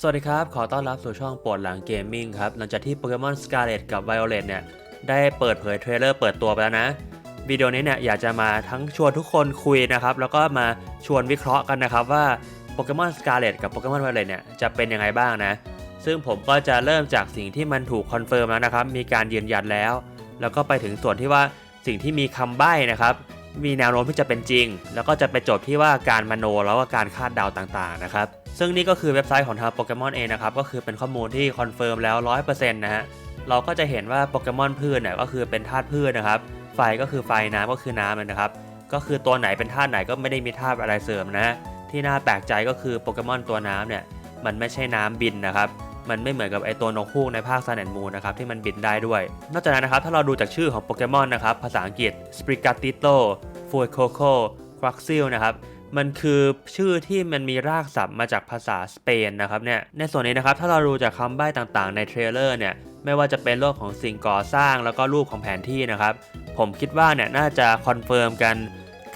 สวัสดีครับ ขอต้อนรับสู่ช่องปวดหลังเกมมิ่งครับ หลังจากที่โปเกมอนสกาเลตกับไวโอเลตเนี่ย ได้เปิดเผยเทรลเลอร์เปิดตัวไปแล้วนะ วิดีโอนี้เนี่ยอยากจะมาทั้งชวนทุกคนคุยนะครับ แล้วก็มาชวนวิเคราะห์กันนะครับว่าโปเกมอนสกาเลตกับโปเกมอนไวโอเลตเนี่ยจะเป็นยังไงบ้างนะ ซึ่งผมก็จะเริ่มจากสิ่งที่มันถูกคอนเฟิร์มแล้วนะครับ มีการยืนยันแล้ว แล้วก็ไปถึงส่วนที่ว่าสิ่งที่มีคำใบ้นะครับ มีแนวโน้มที่จะเป็นจริง แล้วก็จะไปจบที่ว่าการมโนแล้วก็การคาดเดาต่างๆนะครับ ซึ่งนี่ก็คือเว็บไซต์ของทางโปเกมอนเองนะครับก็คือเป็นข้อมูลที่คอนเฟิร์มแล้ว 100%นะฮะเราก็จะเห็นว่าโปเกมอนพืชเนี่ยก็คือเป็นธาตุพืชนะครับไฟก็คือไฟน้ำก็คือน้ำนะครับ ก็คือตัวไหนเป็นธาตุไหนก็ไม่ได้มีธาตุอะไรเสริมนะที่น่าแปลกใจก็คือโปเกมอนตัวน้ำเนี่ยมันไม่ใช่น้ำบินนะครับมันไม่เหมือนกับไอตัวนกฮูกในภาคซันแอนมูนะครับที่มันบินได้ด้วย นอกจากนั้นนะครับถ้าเราดูจากชื่อของโปเกมอนนะครับภาษาอังกฤษ s p r i g a t i t o f u c o c o q u a x i l นะครับ มันคือชื่อที่มันมีรากศัพท์มาจากภาษาสเปนนะครับเนี่ยในส่วนนี้นะครับถ้าเราดูจากคำใบ้ต่างๆในเทรลเลอร์เนี่ยไม่ว่าจะเป็นโลกของสิ่งก่อสร้างแล้วก็รูปของแผนที่นะครับผมคิดว่าเนี่ยน่าจะคอนเฟิร์มกัน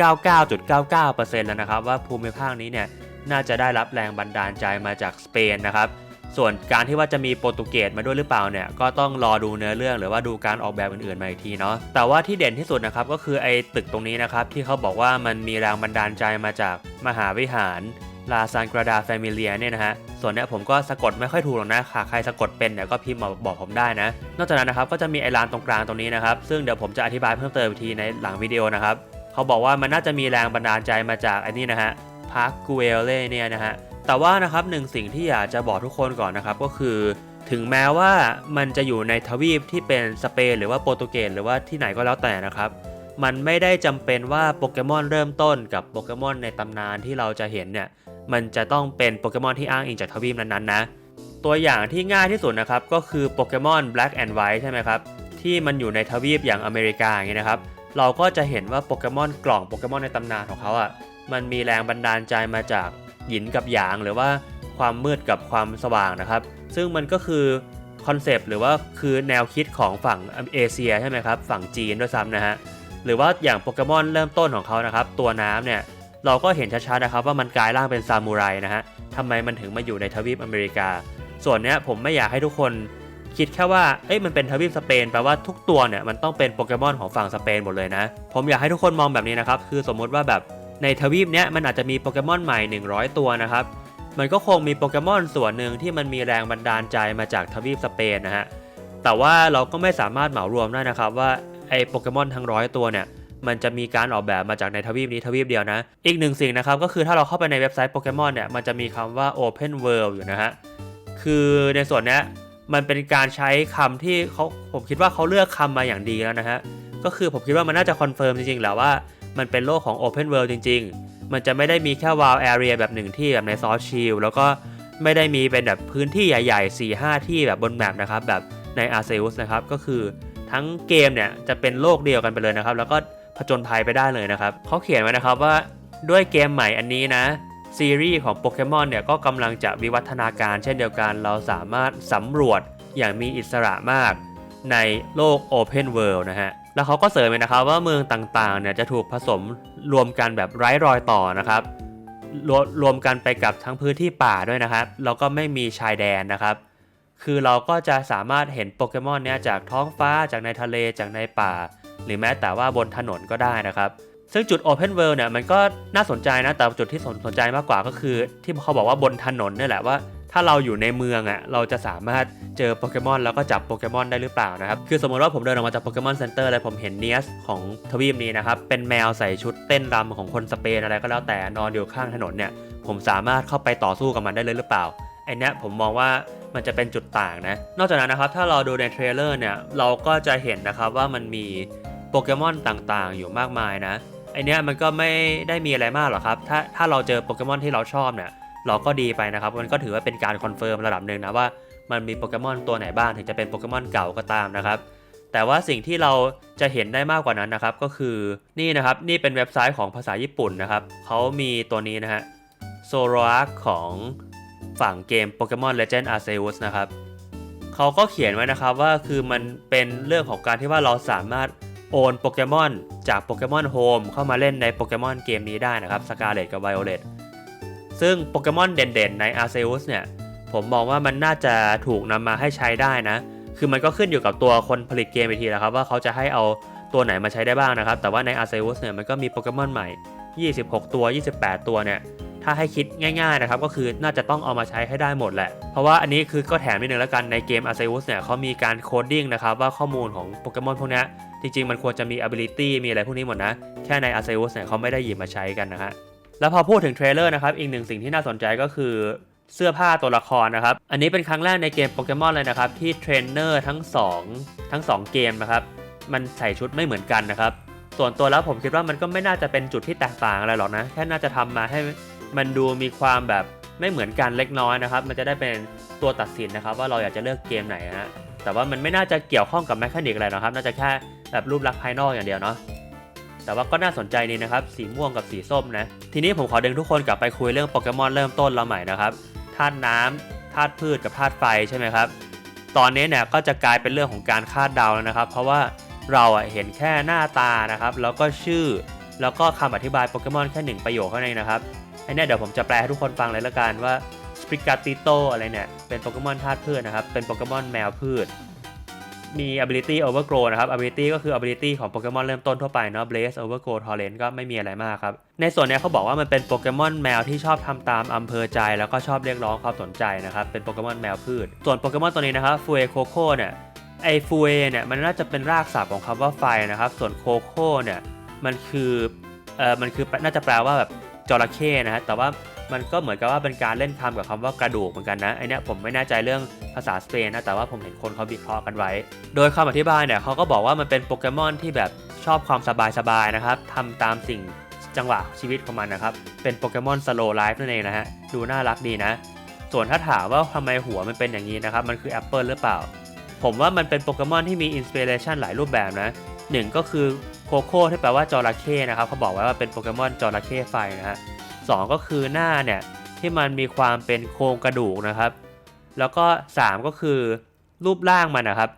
99.99%แล้วนะครับว่าภูมิภาคนี้เนี่ยน่าจะได้รับแรงบันดาลใจมาจากสเปนนะครับ ส่วนการที่ว่าจะมีโปรตุเกสมาด้วยหรือเปล่าเนี่ยก็ต้องรอดูเนื้อเรื่องหรือว่าดูการออกแบบอื่นๆมาอีกทีเนาะแต่ว่าที่เด่นที่สุดนะครับก็คือไอ้ตึกตรงนี้นะครับที่เขาบอกว่ามันมีแรงบันดาลใจมาจากมหาวิหารลาซานกราดาแฟมิเลียเนี่ยนะฮะ ส่วนเนี้ยผมก็สะกดไม่ค่อยถูกหรอกนะค่ะใครสะกดเป็นเนี่ยก็พิมพ์มาบอกผมได้นะ นอกจากนั้นนะครับก็จะมีไอ้ลานตรงกลางตรงนี้นะครับ ซึ่งเดี๋ยวผมจะอธิบายเพิ่มเติมอีกทีในหลังวิดีโอนะครับ เขาบอกว่ามันน่าจะมีแรงบันดาลใจมาจากไอ้นี่นะฮะพาร์คกูเอลเล่เนี่ยนะฮะ แต่ว่านะครับหนึ่งสิ่งที่อยากจะบอกทุกคนก่อนนะครับก็คือถึงแม้ว่ามันจะอยู่ในทวีปที่เป็นสเปนหรือว่าโปรตุเกสหรือว่าที่ไหนก็แล้วแต่นะครับ มันไม่ได้จำเป็นว่าโปเกมอนเริ่มต้นกับโปเกมอนในตำนานที่เราจะเห็นเนี่ยมันจะต้องเป็นโปเกมอนที่อ้างอิงจากทวีปนั้นๆนะตัวอย่างที่ง่ายที่สุดนะครับก็คือโปเกมอน Black and White ใช่ไหมครับที่มันอยู่ในทวีปอย่างอเมริกาอย่างนี้นะครับเราก็จะเห็นว่าโปเกมอนกล่องโปเกมอนในตำนานของเขาอะ่ะมันมีแรงบันดาลใจมาจาก หยินกับหยางหรือว่าความมืดกับความสว่างนะครับ ซึ่งมันก็คือคอนเซปต์หรือว่าคือแนวคิดของฝั่งเอเชียใช่ไหมครับ ฝั่งจีนด้วยซ้ำนะฮะหรือว่าอย่างโปเกมอนเริ่มต้นของเขานะครับ ตัวน้ำเนี่ยเราก็เห็นชัดๆนะครับว่ามันกลายร่างเป็นซามูไรนะฮะทำไมมันถึงมาอยู่ในทวีปอเมริกา ส่วนเนี้ยผมไม่อยากให้ทุกคนคิดแค่ว่า เอ้ย มันเป็นทวีปสเปน แปลว่าทุกตัวเนี่ย มันต้องเป็นโปเกมอนของฝั่งสเปนหมดเลยนะ ผมอยากให้ทุกคนมองแบบนี้นะครับ คือสมมติว่าแบบ ในทวีปเนี้ยมันอาจจะมีโปเกมอนใหม่ 100 ตัวนะครับ มันก็คงมีโปเกมอนส่วนหนึ่งที่มันมีแรงบันดาลใจมาจากทวีปสเปนนะฮะ แต่ว่าเราก็ไม่สามารถเหมารวมได้นะครับว่าไอ้โปเกมอนทั้งร้อยตัวเนี่ยมันจะมีการออกแบบมาจากในทวีปนี้ทวีปเดียวนะ อีกหนึ่งสิ่งนะครับก็คือถ้าเราเข้าไปในเว็บไซต์โปเกมอนเนี่ยมันจะมีคำว่า Open World อยู่นะฮะ คือในส่วนเนี้ยมันเป็นการใช้คำที่เขาผมคิดว่าเขาเลือกคำมาอย่างดีแล้วนะฮะ ก็คือผมคิดว่ามันน่าจะคอนเฟิร์มจริงๆแหละว่า มันเป็นโลกของ Open World จริง ๆ มันจะไม่ได้มีแค่ Wild Area แบบหนึ่งที่แบบในซอชิลแล้วก็ไม่ได้มีเป็นแบบพื้นที่ใหญ่ๆ 4-5 ที่แบบบนแมปนะครับแบบใน Arceus นะครับก็คือทั้งเกมเนี่ยจะเป็นโลกเดียวกันไปเลยนะครับ แล้วก็ผจญภัยไปได้เลยนะครับเขาเขียนไว้นะครับว่าด้วยเกมใหม่อันนี้นะซีรีส์ของโปเกมอนเนี่ยก็กำลังจะวิวัฒนาการเช่นเดียวกัน เราสามารถสำรวจอย่างมีอิสระมากในโลก Open World นะฮะ แล้วเขาก็เสริมไปนะครับว่าเมืองต่างๆเนี่ยจะถูกผสมรวมกันแบบไร้รอยต่อนะครับรวรวมกันไปกับทั้งพื้นที่ป่าด้วยนะครับแล้วก็ไม่มีชายแดนนะครับ คือเราก็จะสามารถเห็นโปเกมอนเนี่ยจากท้องฟ้าจากในทะเลจากในป่า หรือแม้แต่ว่าบนถนนก็ได้นะครับ ซึ่งจุด Open World เนี่ยมันก็น่าสนใจนะแต่จุดที่สนสนใจมากกว่าก็คือ ที่เขาบอกว่าบนถนนนี่แหละว่า ถ้าเราอยู่ในเมืองอะ่ะเราจะสามารถเจอโปเกมอนแล้วก็จับโปเกมอนได้หรือเปล่านะครับ คือสมมติว่าผมเดินออกมาจากโปเกมอนเซ็นเตอร์เลยผมเห็นเนียสของทวีปนี้นะครับ เป็นแมวใส่ชุดเต้นรำของคนสเปนอะไรก็แล้วแต่นอนอยู่ข้างถนนเนี่ย ผมสามารถเข้าไปต่อสู้กับมันได้เลยหรือเปล่าไอเนี้ยผมมองว่ามันจะเป็นจุดต่างนะ นอกจากนั้นนะครับ ถ้าเราดูในเทรลเลอร์เนี่ยเราก็จะเห็นนะครับว่ามันมีโปเกมอนต่างๆ อยู่มากมายนะไอเนี้ยมันก็ไม่ได้มีอะไรมากหรอกครับ ถ้าถ้าเราเจอโปเกมอนที่เราชอบเนี่ย เราก็ดีไปนะครับ มันก็ถือว่าเป็นการคอนเฟิร์มระดับหนึ่งนะว่ามันมีโปเกมอนตัวไหนบ้างถึงจะเป็นโปเกมอนเก่าก็ตามนะครับ แต่ว่าสิ่งที่เราจะเห็นได้มากกว่านั้นนะครับก็คือนี่นะครับนี่เป็นเว็บไซต์ของภาษาญี่ปุ่นนะครับเขามีตัวนี้นะฮะโซโรอาของฝั่งเกม Pokemon Legend Arceus นะครับเขาก็เขียนไว้นะครับว่าคือมันเป็นเรื่องของการที่ว่าเราสามารถโอนโปเกมอนจากโปเกมอนโฮมเข้ามาเล่นในโปเกมอนเกมนี้ได้นะครับสกาเลตกับไวโอเลต ซึ่งโปเกมอนเด่นๆใน Arceus เนี่ย ผมมองว่ามันน่าจะถูกนำมาให้ใช้ได้นะ คือมันก็ขึ้นอยู่กับตัวคนผลิตเกมอีกทีแหละครับว่าเขาจะให้เอาตัวไหนมาใช้ได้บ้างนะครับ แต่ว่าใน Arceus เนี่ยมันก็มีโปเกมอนใหม่ 26 ตัว 28 ตัวเนี่ย ถ้าให้คิดง่ายๆนะครับ ก็คือน่าจะต้องเอามาใช้ให้ได้หมดแหละ เพราะว่าอันนี้คือก็แถมนิดนึงแล้วกันในเกม Arceus เนี่ยเขามีการโคดดิ้งนะครับว่าข้อมูลของโปเกมอนพวกนี้จริงๆ มันควรจะมี ability มีอะไรพวกนี้หมดนะ แค่ใน Arceus เนี่ยเขาไม่ได้หยิบมาใช้กันนะฮะ แล้วพอพูดถึงเทรลเลอร์นะครับอีกหนึ่งสิ่งที่น่าสนใจก็คือเสื้อผ้าตัวละครนะครับ อันนี้เป็นครั้งแรกในเกมโปเกมอนเลยนะครับ ที่เทรนเนอร์ทั้ง 2 ทั้ง 2 เกมนะครับ มันใส่ชุดไม่เหมือนกันนะครับ ส่วนตัวแล้วผมคิดว่ามันก็ไม่น่าจะเป็นจุดที่แตกต่างอะไรหรอกนะ แค่น่าจะทำมาให้มันดูมีความแบบไม่เหมือนกันเล็กน้อยนะครับ มันจะได้เป็นตัวตัดสินนะครับ ว่าเราอยากจะเลือกเกมไหนฮะแต่ว่ามันไม่น่าจะเกี่ยวข้องกับแมคานิกอะไรหรอกครับ น่าจะแค่แบบรูปลักษณ์ภายนอกอย่างเดียวเนาะ แต่ว่าก็น่าสนใจดีนะครับ สีม่วงกับสีส้มนะ ทีนี้ผมขอดึงทุกคนกลับไปคุยเรื่องโปเกมอนเริ่มต้นเราใหม่นะครับธาตุน้ำธาตุพืชกับธาตุไฟใช่ไหมครับ ตอนนี้เนี่ยก็จะกลายเป็นเรื่องของการคาดเดาแล้วนะครับ เพราะว่าเราเห็นแค่หน้าตานะครับ แล้วก็ชื่อ แล้วก็คำอธิบายโปเกมอนแค่หนึ่งประโยคเท่านั้นนะครับไอ้เนี่ยเดี๋ยวผมจะแปลให้ทุกคนฟังเลยละกันว่าสปริกาติโตอะไรเนี่ยเป็นโปเกมอนธาตุพืชนะครับ เป็นโปเกมอนแมวพืช มี ability overgrow นะครับ ability ก็คือ ability ของโปเกมอนเริ่มต้นทั่วไปเนาะ blaze overgrow torrent ก็ไม่มีอะไรมากครับ ในส่วนนี้เขาบอกว่ามันเป็นโปเกมอนแมวที่ชอบทำตามอำเภอใจ แล้วก็ชอบเรียกร้องความสนใจนะครับ เป็นโปเกมอนแมวพืช ส่วนโปเกมอนตัวนี้นะครับฟูเอโคโคเนี่ยไอฟูเอเนี่ยมันน่าจะเป็นรากศัพท์ของคำว่าไฟนะครับ ส่วนโคโค่เนี่ยมันคือเอ่อมันคือน่าจะแปลว่าแบบจระเข้นะฮะแต่ว่า มันก็เหมือนกับว่าเป็นการเล่นคำกับคำว่ากระดูกเหมือนกันนะไอเนี้ยผมไม่แน่ใจเรื่องภาษาสเปนนะแต่ว่าผมเห็นคนเขาวิเคราะห์กันไว้ โดยคำอธิบายเนี่ยเขาก็บอกว่ามันเป็นโปเกมอนที่แบบชอบความสบายๆนะครับทำตามสิ่งจังหวะชีวิตของมันนะครับ เป็นโปเกมอนสโลไลฟ์นั่นเองนะฮะ ดูน่ารักดีนะ ส่วนถ้าถามว่าทำไมหัวมันเป็นอย่างนี้นะครับ มันคือแอปเปิลหรือเปล่า ผมว่ามันเป็นโปเกมอนที่มีอินสปิเรชันหลายรูปแบบนะหนึ่งก็คือโคโค่ที่แปลว่าจระเข้นะครับเขาบอกไว้ว่าเป็นโปเกมอนจระเข้ไฟนะฮะ สองก็คือหน้าเนี่ยที่มันมีความเป็นโครงกระดูกนะครับ แล้วก็สามก็คือรูปร่างมันนะครับ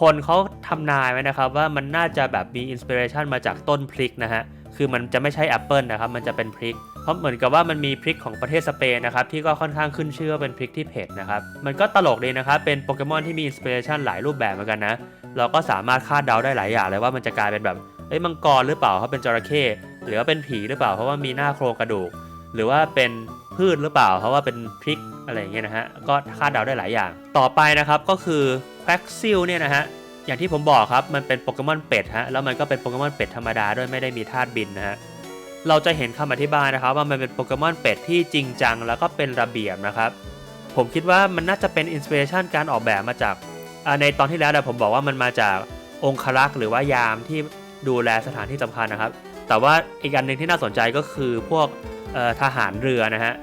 คนเขาทำนายไว้นะครับว่ามันน่าจะแบบมีอินสปิเรชันมาจากต้นพริกนะฮะคือมันจะไม่ใช่แอปเปิลนะครับ มันจะเป็นพริก เพราะเหมือนกับว่ามันมีพริกของประเทศสเปนนะครับ ที่ก็ค่อนข้างขึ้นชื่อว่าเป็นพริกที่เผ็ดนะครับ มันก็ตลกดีนะครับ เป็นโปเกมอนที่มีอินสปิเรชันหลายรูปแบบเหมือนกันนะ เราก็สามารถคาดเดาได้หลายอย่างเลยว่ามันจะกลายเป็นแบบ เอ้ยมังกรหรือเปล่าเขาเป็นจระเข้ หรือว่าเป็นผีหรือเปล่า เพราะว่ามีหน้าโครงกระดูก หรือว่าเป็นพืชหรือเปล่า เพราะว่าเป็นพริกอะไรอย่างเงี้ยนะฮะก็คาดเดาได้หลายอย่าง ต่อไปนะครับก็คือแค q ซิลเนี่ยนะฮะอย่างที่ผมบอกครับมันเป็นโปเกมอนเป็ดฮะแล้วมันก็เป็นโปเกมอนเป็ดธรรมดาด้วยไม่ได้มีธาตุบินนะฮะเราจะเห็นคำอธิบายนะครับว่ามันเป็นโปเกมอนเป็ดที่จริงจัง แล้วก็เป็นระเบียบนะครับ ผมคิดว่ามันน่าจะเป็นอินสปิเรชันการออกแบบมาจากในตอนที่แล้วเนี่ยผมบอกว่ามันมาจากองครักษ์หรือว่ายามที่ดูแลสถานที่สำคัญนะครับ แต่ว่าอีกอันหนึ่งที่น่าสนใจก็คือพวกทหารเรือนะฮะ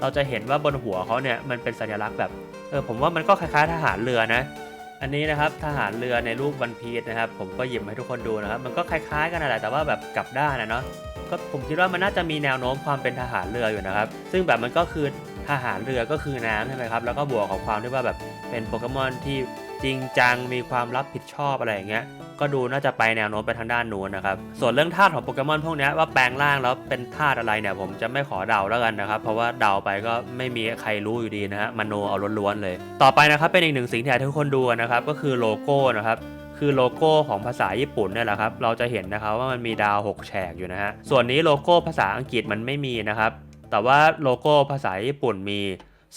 เราจะเห็นว่าบนหัวเขาเนี่ยมันเป็นสัญลักษณ์แบบเออผมว่ามันก็คล้ายๆทหารเรือนะ อันนี้นะครับทหารเรือในรูปวันพีชนะครับ ผมก็หยิบมาให้ทุกคนดูนะครับ มันก็คล้ายๆกันแหละแต่ว่าแบบกลับด้านนะเนาะก็ผมคิดว่ามันน่าจะมีแนวโน้มความเป็นทหารเรืออยู่นะครับ ซึ่งแบบมันก็คือทหารเรือก็คือน้ำใช่ไหมครับแล้วก็บวกกับความที่ว่าแบบเป็นโปเกมอนที่จริงจังมีความรับผิดชอบอะไรอย่างเงี้ย ก็ดูน่าจะไปแนวโน้มไปทางด้านนู้นนะครับ ส่วนเรื่องธาตุของโปเกมอนพวกนี้ว่าแปลงร่างแล้วเป็นธาตุอะไรเนี่ยผมจะไม่ขอเดาแล้วกันนะครับ เพราะว่าเดาไปก็ไม่มีใครรู้อยู่ดีนะฮะมโนเอาล้วนๆเลย ต่อไปนะครับเป็นอีกหนึ่งสิ่งที่อากให้ทุกคนดูนะครับ ก็คือโลโก้นะครับคือโลโก้ของภาษาญี่ปุ่นเนี่ยแหละครับ เราจะเห็นนะครับว่ามันมีดาว 6 แฉกอยู่นะฮะ ส่วนนี้โลโก้ภาษาอังกฤษมันไม่มีนะครับ แต่ว่าโลโก้ภาษาญี่ปุ่นมี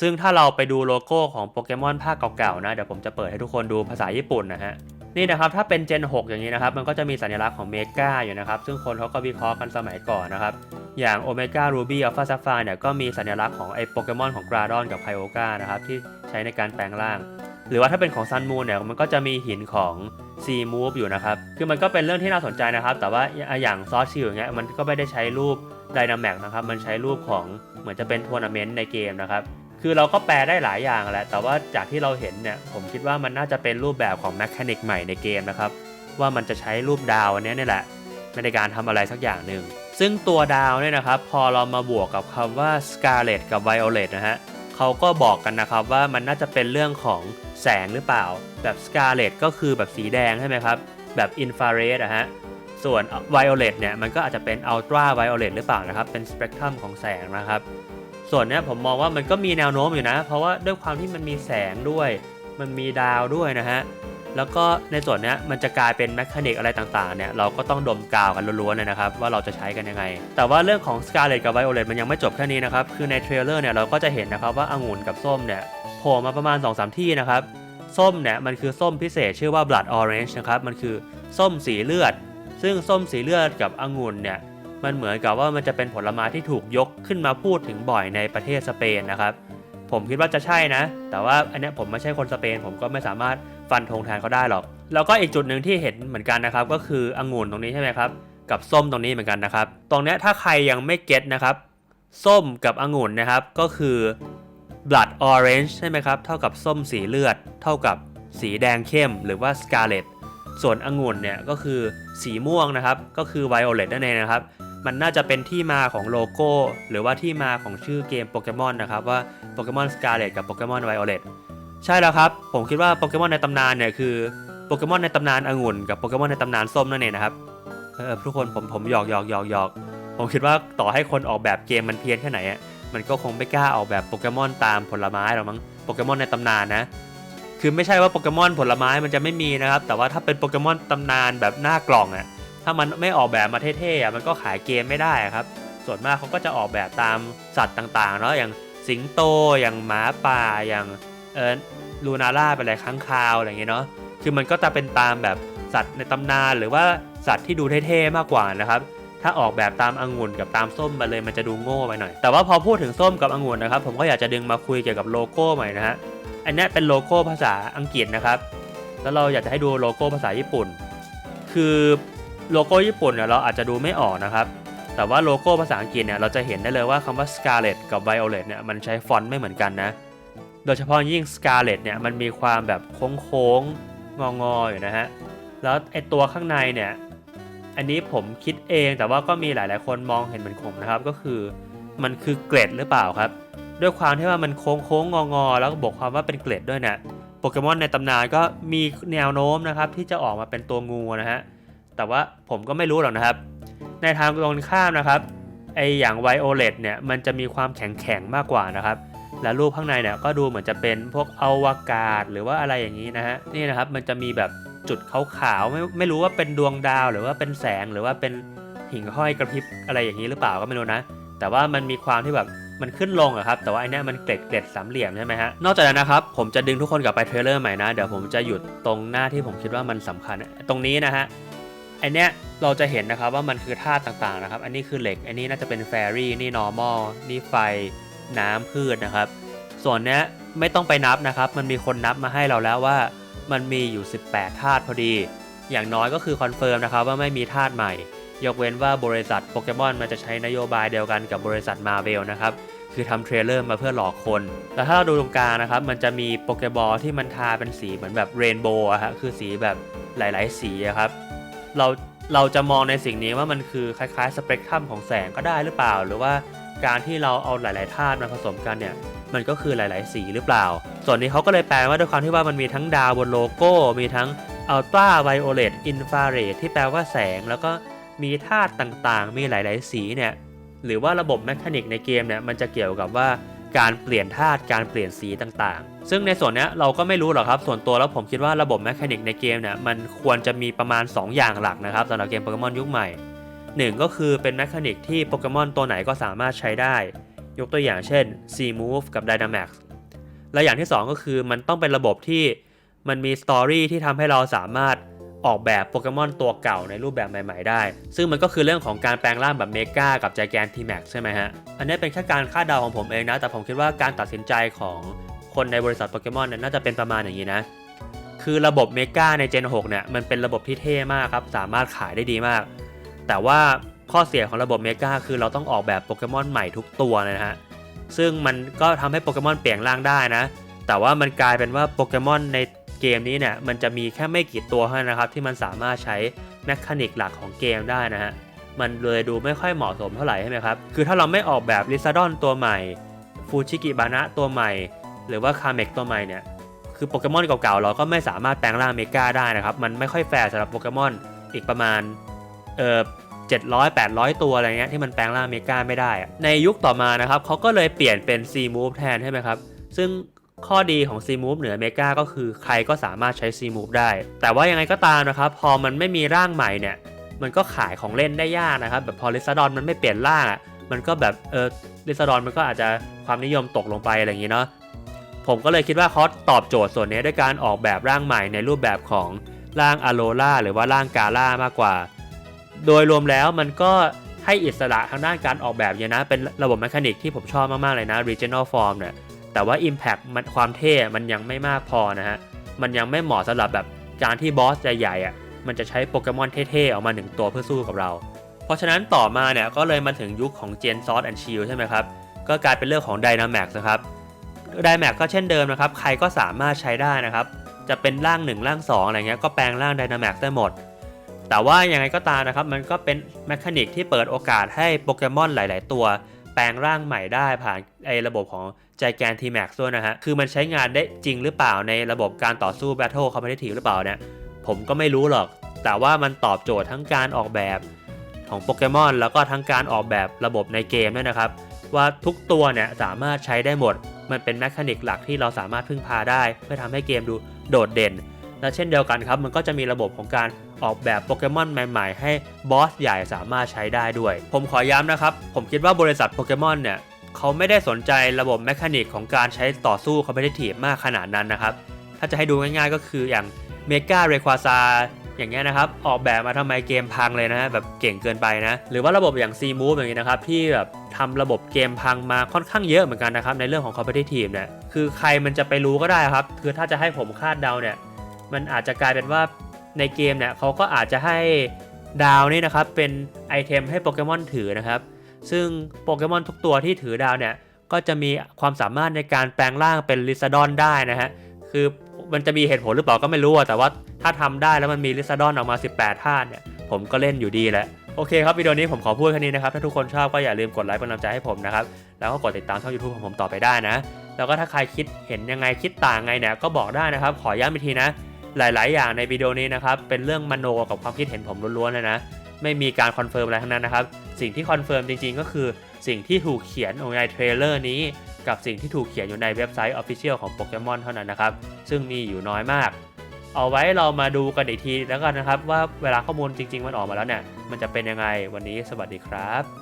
ซึ่งถ้าเราไปดูโลโก้ของโปเกมอนภาคเก่าๆนะ เดี๋ยวผมจะเปิดให้ทุกคนดูภาษาญี่ปุ่นนะฮะ นี่นะครับถ้าเป็น Gen 6 อย่างนี้นะครับมันก็จะมีสัญลักษณ์ของเมกาอยู่นะครับซึ่งคนเขาก็วิเคราะห์กันสมัยก่อนนะครับอย่างโอเมก้ารูบี้อัลฟาซัฟฟาเนี่ยก็มีสัญลักษณ์ของไอโปเกมอนของกราดอนกับไพโอกานะครับที่ใช้ในการแปลงร่าง หรือว่าถ้าเป็นของซันมูนเนี่ยมันก็จะมีหินของซีมูฟอยู่นะครับคือมันก็เป็นเรื่องที่น่าสนใจนะครับ แต่ว่าอย่างซอสชิลอย่างเงี้ยมันก็ไม่ได้ใช้รูปไดนาแม็กนะครับมันใช้รูปของเหมือนจะเป็นทัวร์นาเมนต์ในเกมนะครับ คือเราก็แปลได้หลายอย่างแหละ แต่ว่าจากที่เราเห็นเนี่ย ผมคิดว่ามันน่าจะเป็นรูปแบบของแมคานิกใหม่ในเกมนะครับ ว่ามันจะใช้รูปดาวอันนี้นี่แหละในการทำอะไรสักอย่างหนึ่ง ซึ่งตัวดาวเนี่ยนะครับ พอเรามาบวกกับคำว่า Scarlet กับ Violet นะฮะเขาก็บอกกันนะครับว่ามันน่าจะเป็นเรื่องของแสงหรือเปล่า แบบ Scarlet ก็คือแบบสีแดงใช่ไหมครับ แบบ Infrared อะฮะส่วน Violet เนี่ยมันก็อาจจะเป็น Ultra Violet หรือเปล่านะครับ เป็นสเปกตรัมของแสงนะครับ ส่วนเนี้ยผมมองว่ามันก็มีแนวโน้มอยู่นะ เพราะว่าด้วยความที่มันมีแสงด้วย มันมีดาวด้วยนะฮะแล้วก็ในส่วนเนี้ยมันจะกลายเป็นแมคานิกอะไรต่างๆเนี่ยเราก็ต้องดมกาวกันล้วนๆเลยนะครับว่าเราจะใช้กันยังไง แต่ว่าเรื่องของ Scarlet กับ Violet มันยังไม่จบแค่นี้นะครับ คือในเทรลเลอร์เนี่ยเราก็จะเห็นนะครับว่าองุ่นกับส้มเนี่ยโผล่มาประมาณ 2-3 ที่นะครับ ส้มเนี่ยมันคือส้มพิเศษชื่อว่า Blood Orange นะครับมันคือส้มสีเลือด ซึ่งส้มสีเลือดกับองุ่นเนี่ย มันเหมือนกับว่ามันจะเป็นผลไม้ที่ถูกยกขึ้นมาพูดถึงบ่อยในประเทศสเปนนะครับ ผมคิดว่าจะใช่นะ แต่ว่าอันนี้ผมไม่ใช่คนสเปน ผมก็ไม่สามารถฟันธงแทนเขาได้หรอก แล้วก็อีกจุดหนึ่งที่เห็นเหมือนกันนะครับ ก็คือองุ่นตรงนี้ใช่ไหมครับ กับส้มตรงนี้เหมือนกันนะครับ ตรงนี้ถ้าใครยังไม่เก็ตนะครับ ส้มกับองุ่นนะครับ ก็คือ blood orange ใช่ไหมครับ เท่ากับส้มสีเลือด เท่ากับสีแดงเข้ม หรือว่า scarlet ส่วนองุ่นเนี่ยก็คือสีม่วงนะครับ ก็คือ violet นั่นเองนะครับ มันน่าจะเป็นที่มาของโลโก้ หรือว่าที่มาของชื่อเกมโปเกมอนนะครับว่าโปเกมอนสกาเลตกับโปเกมอนไวโอเลตใช่แล้วครับ ผมคิดว่าโปเกมอนในตำนานเนี่ยคือโปเกมอนในตำนานองุ่นกับโปเกมอนในตำนานส้มนั่นเองนะครับเออทุกคนผมผมหยอกหยอกหยอกหยอกผมคิดว่าต่อให้คนออกแบบเกมมันเพี้ยนแค่ไหนอะมันก็คงไม่กล้าออกแบบโปเกมอนตามผลไม้หรอกมั้งโปเกมอนในตำนานนะคือไม่ใช่ว่าโปเกมอนผลไม้มันจะไม่มีนะครับ แต่ว่าถ้าเป็นโปเกมอนตำนานแบบหน้ากล่องอะ ถ้ามันไม่ออกแบบมาเท่ๆอะมันก็ขายเกมไม่ได้ครับ ส่วนมากเขาก็จะออกแบบตามสัตว์ต่างๆเนาะอย่างสิงโตอย่างหมาป่าอย่างเออลูนาร่าเป็นอะไรค้างคาวอะไรอย่างเงี้ยเนาะคือมันก็จะเป็นตามแบบสัตว์ในตำนานหรือว่าสัตว์ที่ดูเท่ๆมากกว่านะครับ ถ้าออกแบบตามองุ่นกับตามส้มมาเลยมันจะดูโง่ไปหน่อย แต่ว่าพอพูดถึงส้มกับองุ่นนะครับ ผมก็อยากจะดึงมาคุยเกี่ยวกับโลโก้ใหม่นะฮะอันนี้เป็นโลโก้ภาษาอังกฤษนะครับ แล้วเราอยากจะให้ดูโลโก้ภาษาญี่ปุ่น คือ โลโก้ญี่ปุ่นเนี่ยเราอาจจะดูไม่ออกนะครับ แต่ว่าโลโก้ภาษาอังกฤษเนี่ยเราจะเห็นได้เลยว่าคำว่า Scarlet กับ Violet เนี่ยมันใช้ฟอนต์ไม่เหมือนกันนะ โดยเฉพาะยิ่ง Scarlet เนี่ยมันมีความแบบโค้งๆงอๆอยู่นะฮะ แล้วไอตัวข้างในเนี่ย อันนี้ผมคิดเองแต่ว่าก็มีหลาย ๆ คนมองเห็นเหมือนผมนะครับ ก็คือมันคือเกล็ดหรือเปล่าครับ ด้วยความที่ว่ามันโค้งๆงอๆแล้วก็บอกความว่าเป็นเกล็ดด้วยเนี่ยโปเกมอนในตำนานก็มีแนวโน้มนะครับที่จะออกมาเป็นตัวงูนะฮะ แต่ว่าผมก็ไม่รู้หรอกนะครับ ในทางตรงข้ามนะครับไออย่างไวโอเลตเนี่ยมันจะมีความแข็งแข็งมากกว่านะครับ และรูปข้างในเนี่ยก็ดูเหมือนจะเป็นพวกอวกาศหรือว่าอะไรอย่างนี้นะฮะนี่นะครับมันจะมีแบบจุดขาวๆไม่ไม่รู้ว่าเป็นดวงดาวหรือว่าเป็นแสงหรือว่าเป็นหิ่งห้อยกระพริบอะไรอย่างนี้หรือเปล่าก็ไม่รู้นะ แต่ว่ามันมีความที่แบบมันขึ้นลงอะครับแต่ว่าไอเนี้ยมันเกล็ดเกล็ดสามเหลี่ยมใช่ไหมฮะนอกจากนั้นนะครับผมจะดึงทุกคนกลับไปเทรลเลอร์ใหม่นะเดี๋ยวผมจะหยุดตรงหน้าที่ผมคิดว่ามันสำคัญตรงนี้นะฮะ ไอเนี้ยเราจะเห็นนะครับว่ามันคือธาตุต่างๆนะครับ อันนี้คือเหล็ก อันนี้น่าจะเป็นแฟรี่ นี่ normal นี่ไฟ น้ำพืชนะครับ ส่วนเนี้ยไม่ต้องไปนับนะครับ มันมีคนนับมาให้เราแล้วว่า มันมีอยู่ 18ธาตุพอดี อย่างน้อยก็คือคอนเฟิร์มนะครับว่าไม่มีธาตุใหม่ ยกเว้นว่าบริษัทโปเกมอนมันจะใช้นโยบายเดียวกันกับบริษัทมาเวลนะครับ คือทำเทรลเลอร์มาเพื่อหลอกคน แล้วถ้าเราดูตรงกลางนะครับ มันจะมีโปเกบอลที่มันทาเป็นสีเหมือนแบบเรนโบว์อะฮะ คือสีแบบหลาย ๆ สีครับ เราเราจะมองในสิ่งนี้ว่ามันคือคล้ายๆสเปกตรัมของแสงก็ได้หรือเปล่า หรือว่าการที่เราเอาหลาย ๆ ธาตุมาผสมกันเนี่ยมันก็คือหลาย ๆ สีหรือเปล่า ส่วนนี้เขาก็เลยแปลว่าด้วยความที่ว่ามันมีทั้งดาวบนโลโก้ มีทั้งอัลตราไวโอเลตอินฟราเรดที่แปลว่าแสง แล้วก็มีธาตุต่างๆ มีหลาย ๆ สีเนี่ยหรือว่าระบบแมคานิกในเกมเนี่ยมันจะเกี่ยวกับว่า การเปลี่ยนธาตุการเปลี่ยนสีต่างๆ ซึ่งในส่วนนี้เราก็ไม่รู้หรอกครับ ส่วนตัวแล้วผมคิดว่าระบบแมคานิกในเกมเนี่ยมันควรจะมีประมาณ 2 อย่างหลักนะครับสำหรับเกมโปเกมอนยุคใหม่ 1 ก็คือเป็นแมคานิกที่โปเกมอนตัวไหนก็สามารถใช้ได้ ยกตัวอย่างเช่น C Move กับ Dynamax และอย่างที่ 2 ก็คือมันต้องเป็นระบบที่มันมีสตอรี่ที่ทำให้เราสามารถ ออกแบบโปเกมอนตัวเก่าในรูปแบบใหม่ ๆ ได้ ซึ่งมันก็คือเรื่องของการแปลงร่างแบบเมกากับใจแกนทีแม็กใช่ไหมฮะ อันนี้เป็นแค่การคาดเดาของผมเองนะ แต่ผมคิดว่าการตัดสินใจของคนในบริษัทโปเกมอนเนี่ยน่าจะเป็นประมาณอย่างนี้นะ คือระบบเมกาใน Gen 6เนี่ยมันเป็นระบบที่เท่มากครับ สามารถขายได้ดีมาก แต่ว่าข้อเสียของระบบเมกาคือเราต้องออกแบบโปเกมอนใหม่ทุกตัวนะฮะ ซึ่งมันก็ทำให้โปเกมอนเปลี่ยนร่างได้นะ แต่ว่ามันกลายเป็นว่าโปเกมอนใน เกมนี้เนี่ยมันจะมีแค่ไม่กี่ตัวเท่านั้นนะครับที่มันสามารถใช้แมคานิกหลักของเกมได้นะฮะมันเลยดูไม่ค่อยเหมาะสมเท่าไหร่ใช่ไหมครับ คือถ้าเราไม่ออกแบบลิซาดอนตัวใหม่ฟูชิกิบานะตัวใหม่ หรือว่าคาเมกตัวใหม่เนี่ย คือโปเกมอนเก่าๆ เราก็ไม่สามารถแปลงร่างเมกาได้นะครับ มันไม่ค่อยแฟร์สำหรับโปเกมอนอีกประมาณ เอ่อ700 800ตัวอะไรเงี้ยที่มันแปลงร่างเมกาไม่ได้ ในยุคต่อมานะครับเขาก็เลยเปลี่ยนเป็น C Move แทนใช่ไหมครับ ซึ่ง ข้อดีของ C Move เหนือเมกาก็คือใครก็สามารถใช้ C Move ได้ แต่ว่ายังไงก็ตามนะครับ พอมันไม่มีร่างใหม่เนี่ย มันก็ขายของเล่นได้ยากนะครับ แบบพอลิซาดอนมันไม่เปลี่ยนร่างอะ มันก็แบบเออลิซาดอนมันก็อาจจะความนิยมตกลงไปอะไรอย่างนี้เนาะ ผมก็เลยคิดว่าเขาตอบโจทย์ส่วนนี้ด้วยการออกแบบร่างใหม่ในรูปแบบของร่างอโลล่าหรือว่าร่างกาล่ามากกว่า โดยรวมแล้วมันก็ให้อิสระทางด้านการออกแบบเยอะนะ เป็นระบบแมคานิกที่ผมชอบมากๆเลยนะ Regional Form เนี่ย แต่ว่า Impact มันความเท่มันยังไม่มากพอนะฮะ มันยังไม่เหมาะสำหรับแบบการที่บอสใหญ่ๆอะมันจะใช้โปเกมอนเท่ๆออกมาหนึ่งตัวเพื่อสู้กับเรา เพราะฉะนั้นต่อมาเนี่ยก็เลยมาถึงยุคของ Gen Sword and Shield ใช่ไหมครับ ก็กลายเป็นเรื่องของ Dynamax นะครับ Dynamax ก็เช่นเดิมนะครับ ใครก็สามารถใช้ได้นะครับ จะเป็นร่าง 1 ร่าง 2 อะไรเงี้ยก็แปลงร่าง Dynamax ได้หมด แต่ว่ายังไงก็ตามนะครับ มันก็เป็นแมคานิกที่เปิดโอกาสให้โปเกมอนหลาย ๆ ตัว แปลงร่างใหม่ได้ผ่านไอ้ระบบของ Gigantimax ด้วยนะฮะ คือมันใช้งานได้จริงหรือเปล่าในระบบการต่อสู้ Battle Competitive หรือเปล่าเนี่ย ผมก็ไม่รู้หรอก แต่ว่ามันตอบโจทย์ทั้งการออกแบบของโปเกมอนแล้วก็ทั้งการออกแบบระบบในเกมด้วยนะครับ ว่าทุกตัวเนี่ยสามารถใช้ได้หมด มันเป็นแมคานิกหลักที่เราสามารถพึ่งพาได้ เพื่อทำให้เกมดูโดดเด่น และเช่นเดียวกันครับ มันก็จะมีระบบของการ ออกแบบโปเกมอนใหม่ๆ ให้บอสใหญ่สามารถใช้ได้ด้วย ผมขอย้ำนะครับ ผมคิดว่าบริษัทโปเกมอนเนี่ยเขาไม่ได้สนใจระบบแมคานิกของการใช้ต่อสู้คอมเพลทีฟมากขนาดนั้นนะครับ ถ้าจะให้ดูง่ายๆก็คืออย่างเมกาเรควาซาอย่างเงี้ยนะครับ ออกแบบมาทำไมเกมพังเลยนะแบบเก่งเกินไปนะ หรือว่าระบบอย่าง C Move อย่างเงี้นะครับ ที่แบบทำระบบเกมพังมาค่อนข้างเยอะเหมือนกันนะครับ ในเรื่องของ Competitive เนี่ยคือใครมันจะไปรู้ก็ได้ครับ คือถ้าจะให้ผมคาดเดาเนี่ย มันอาจจะกลายเป็นว่า ในเกมเนี่ยเขาก็อาจจะให้ดาวนี่นะครับเป็นไอเทมให้โปเกมอนถือนะครับ ซึ่งโปเกมอนทุกตัวที่ถือดาวเนี่ยก็จะมีความสามารถในการแปลงร่างเป็นลิซาดอนได้นะฮะคือมันจะมีเหตุผลหรือเปล่าก็ไม่รู้แต่ว่าถ้าทำได้แล้วมันมีลิซาดอนออกมา 18 ท่าเนี่ยผมก็เล่นอยู่ดีแหละโอเคครับวิดีโอนี้ผมขอพูดแค่นี้นะครับ ถ้าทุกคนชอบก็อย่าลืมกดไลค์เป็นกำลังใจให้ผมนะครับ แล้วก็กดติดตามช่อง YouTube ของผมต่อไปได้นะ แล้วก็ถ้าใครคิดเห็นยังไงคิดต่างไงเนี่ยก็บอกได้นะครับ ขอย้ำอีกทีนะ หลาย ๆ อย่างในวิดีโอนี้นะครับ เป็นเรื่องมโนกับความคิดเห็นผมล้วนๆเลยนะ ไม่มีการคอนเฟิร์มอะไรทั้งนั้นนะครับ สิ่งที่คอนเฟิร์มจริง ๆ ก็คือสิ่งที่ถูกเขียนอยู่ในเทรลเลอร์นี้ กับสิ่งที่ถูกเขียนอยู่ในเว็บไซต์ Official ของโปเกมอนเท่านั้นนะครับ ซึ่งมีอยู่น้อยมาก เอาไว้เรามาดูกันอีกทีแล้วกันนะครับ ว่าเวลาข้อมูลจริง ๆ มันออกมาแล้วเนี่ย มันจะเป็นยังไง วันนี้สวัสดีครับ